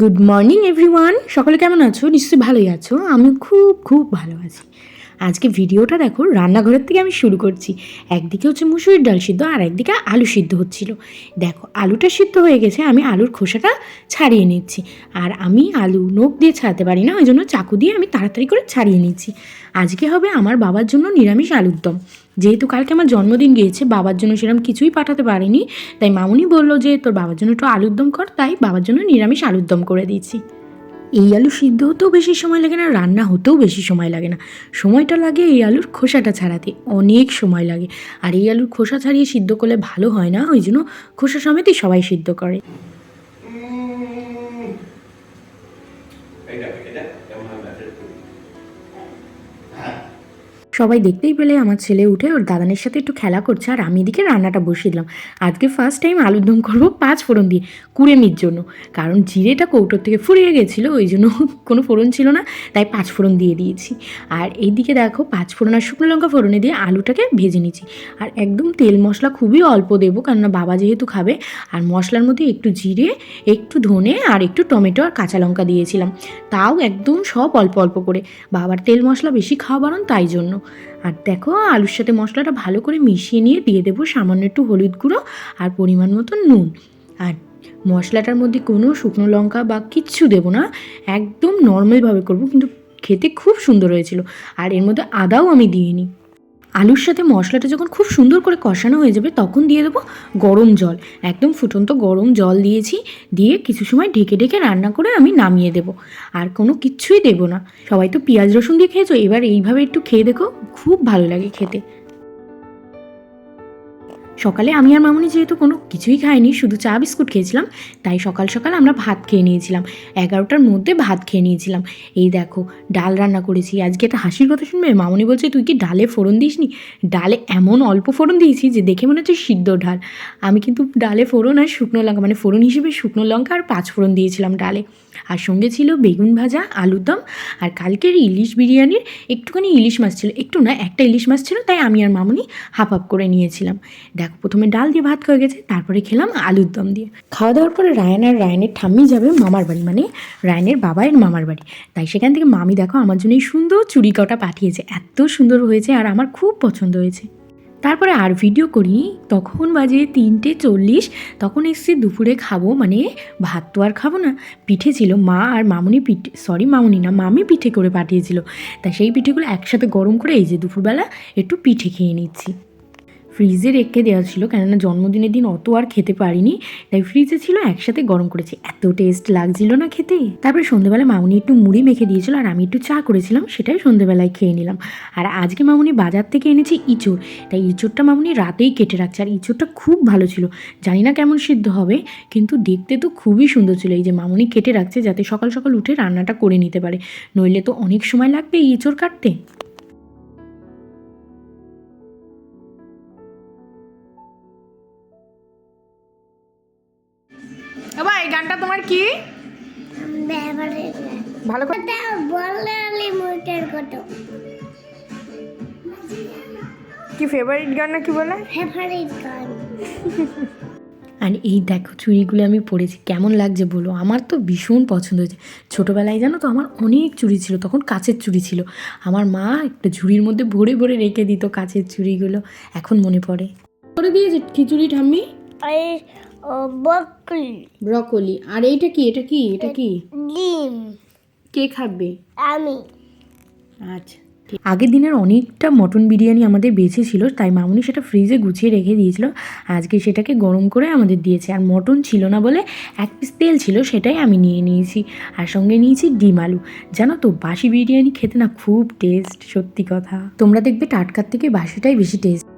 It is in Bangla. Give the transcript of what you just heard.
গুড মর্নিং এভরিওয়ান সকলে কেমন আছো? নিশ্চয়ই ভালোই আছো। আমি খুব খুব ভালো আছি। আজকে ভিডিওটা দেখো রান্নাঘরের থেকে আমি শুরু করছি। একদিকে হচ্ছে মুসুরির ডাল সিদ্ধ আর একদিকে আলু সিদ্ধ হচ্ছিল। দেখো আলুটা সিদ্ধ হয়ে গেছে, আমি আলুর খোসাটা ছাড়িয়ে নিচ্ছি। আর আমি আলু নখ দিয়ে ছাড়াতে পারি না ওই জন্য চাকু দিয়ে আমি তাড়াতাড়ি করে ছাড়িয়ে নিচ্ছি। আজকে হবে আমার বাবার জন্য নিরামিষ আলুর দম। যেহেতু কালকে আমার জন্মদিন গিয়েছে, বাবার জন্য সেরকম কিছুই পাঠাতে পারিনি। তাই মামুনি বলল যে, তোর বাবার জন্য একটু আলুর দম কর। তাই বাবার জন্য নিরামিষ আলুর দম করে দিয়েছি। এই আলু সিদ্ধ হতেও বেশি সময় লাগে না রান্না হতেও বেশি সময় লাগে না। সময়টা লাগে এই আলুর খোসাটা ছাড়াতে, অনেক সময় লাগে। আর এই আলুর খোসা ছাড়িয়ে সিদ্ধ করলে ভালো হয় না, ওই জন্য খোসা সমেতই সবাই সিদ্ধ করে। সবাই দেখতেই পেলে আমার ছেলে উঠে ওর দাদানের সাথে একটু খেলা করছে, আর আমি এদিকে রান্নাটা বসিয়ে দিলাম। আজকে ফার্স্ট টাইম আলুর দম করব পাঁচ ফোড়ন দিয়ে, কুড়েমির জন্য। কারণ জিরেটা কৌটোর থেকে ফুরিয়ে গেছিল, ওই জন্য কোনো ফোড়ন ছিল না, তাই পাঁচ ফোড়ন দিয়ে দিয়েছি। আর এইদিকে দেখো, পাঁচ ফোড়ন আর শুকনো লঙ্কা ফোড়নে দিয়ে আলুটাকে ভেজে নিয়েছি আর একদম তেল মশলা খুবই অল্প দেবো, কেননা বাবা যেহেতু খাবে, আর মশলার মধ্যে একটু জিরে, একটু ধনে, আর একটু টমেটো আর কাঁচা লঙ্কা দিয়েছিলাম। তাও একদম সব অল্প অল্প করে। বাবার তেল মশলা বেশি খাওয়া বারণ তাই জন্য। আর দেখো, আলুর সাথে মশলাটা ভালো করে মিশিয়ে নিয়ে দিয়ে দেবো সামান্য একটু হলুদ গুঁড়ো আর পরিমাণ মতো নুন। আর মশলাটার মধ্যে কোনো শুকনো লঙ্কা বা কিচ্ছু দেবো না, একদম নর্মালভাবে করব, কিন্তু খেতে খুব সুন্দর হয়েছিল। আর এর মধ্যে আদাও আমি দিইনি আলুর সাথে মশলাটা যখন খুব সুন্দর করে কষানো হয়ে যাবে, তখন দিয়ে দেবো গরম জল। একদম ফুটন্ত গরম জল দিয়েছি, দিয়ে কিছু সময় ঢেকে ঢেকে রান্না করে আমি নামিয়ে দেবো। আর কোনো কিচ্ছুই দেবো না। সবাই তো পেঁয়াজ রসুন দিয়ে খেয়েছো, এবার এইভাবে একটু খেয়ে দেখো, খুব ভালো লাগে খেতে। সকালে আমি আর মামুনি যেহেতু কোনো কিছুই খাইনি, শুধু চা, বিস্কুট খেয়েছিলাম, তাই সকাল সকাল আমরা ভাত খেয়ে নিয়েছিলাম। এগারোটার মধ্যে ভাত খেয়ে নিয়েছিলাম। এই দেখো, ডাল রান্না করেছি। আজকে একটা হাসির কথা শুনবে? মামুনি বলছে, তুই কি ডালে ফোড়ন দিসনি? ডালে এমন অল্প ফোড়ন দিয়েছি যে দেখে মনে হচ্ছে সিদ্ধ ডাল। আমি কিন্তু ডালে ফোড়ন আর শুকনো লঙ্কা মানে ফোড়ন হিসেবে শুকনো লঙ্কা আর পাঁচ ফোড়ন দিয়েছিলাম ডালে। আর সঙ্গে ছিল বেগুন ভাজা, আলুর দম আর কালকের ইলিশ বিরিয়ানির একটুখানি ইলিশ মাছ ছিল। একটু না, একটা ইলিশ মাছ ছিল, তাই আমি আর মামুনি হাফ হাফ করে নিয়েছিলাম। দেখো প্রথমে ডাল দিয়ে ভাত হয়ে গেছে, তারপরে খেলাম আলুর দম দিয়ে। খাওয়া দাওয়ার পরে রায়ন আর রায়নের ঠাম্মি যাবে মামার বাড়ি মানে রায়নের বাবাইয়ের মামার বাড়ি। তাই সেখান থেকে মামি দেখো আমার জন্য এই সুন্দর চুড়ি কটা পাঠিয়েছে, এত সুন্দর হয়েছে আর আমার খুব পছন্দ হয়েছে। তারপরে আর ভিডিও করিনি, তখন বাজে তিনটে চল্লিশ, তখন এসছি দুপুরে খাব মানে ভাত তো আর খাব না, পিঠে ছিল মা আর মামুনি পিঠে সরি মামুনি না, মামি পিঠে করে পাঠিয়েছিল। তা সেই পিঠেগুলো একসাথে গরম করে এই যে দুপুরবেলা একটু পিঠে খেয়ে নিচ্ছি। ফ্রিজে রেখে দেওয়া ছিল, কেননা জন্মদিনের দিন অত আর খেতে পারিনি, তাই ফ্রিজে ছিল, একসাথে গরম করেছি। এত টেস্ট লাগছিল না খেতে। তারপরে সন্ধেবেলা মামুনি একটু মুড়ি মেখে দিয়েছিল, আর আমি একটু চা করেছিলাম, সেটাই সন্ধেবেলায় খেয়ে নিলাম। আর আজকে মামুনি বাজার থেকে এনেছে ইঁচড়, তাই ইঁচড়টা মামুনি রাতেই কেটে রাখছে, আর ইঁচড়টা খুব ভালো ছিল। জানি না কেমন সিদ্ধ হবে, কিন্তু দেখতে তো খুবই সুন্দর ছিল, এই যে মামুনি কেটে রাখছে, যাতে সকাল সকাল উঠে রান্নাটা করে নিতে পারে। নইলে তো অনেক সময় লাগবে ইঁচড় কাটতে। এই গানটা তোমার কি? ভালো করে কি ফেভারিট গান না কি বলে? ফেভারিট গান আর এই দেখো চুড়িগুলো আমি পরেছি কেমন লাগছে বলো? আমার তো ভীষণ পছন্দ হয়েছে। ছোটোবেলায় জানো তো আমার অনেক চুড়ি ছিল তখন কাচের চুড়ি ছিল। আমার মা একটা ঝুড়ির মধ্যে ভরে ভরে রেখে দিত কাচের চুড়িগুলো এখন মনে পড়ে। করে দিয়েছে খিচুড়ি ঠাম্মি? বকলি ব্রকলি। আর এইটা কি? এটা কি? এটা কি? ডিম। কে খাবে? আমি। আচ্ছা আগের দিনের অনেকটা মটন বিরিয়ানি আমাদের বেঁচে ছিল তাই মামুনি সেটা ফ্রিজে গুছিয়ে রেখে দিয়েছিল। আজকে সেটাকে গরম করে আমাদের দিয়েছে। আর মটন ছিল না বলে এক পিস তেল ছিল সেটাই আমি নিয়ে নিয়েছি। আর সঙ্গে নিয়েছি ডিম আলু। জানো তো বাসি বিরিয়ানি খেতে না খুব টেস্ট সত্যি কথা। তোমরা দেখবে টাটকার থেকে বাসিটাই বেশি টেস্ট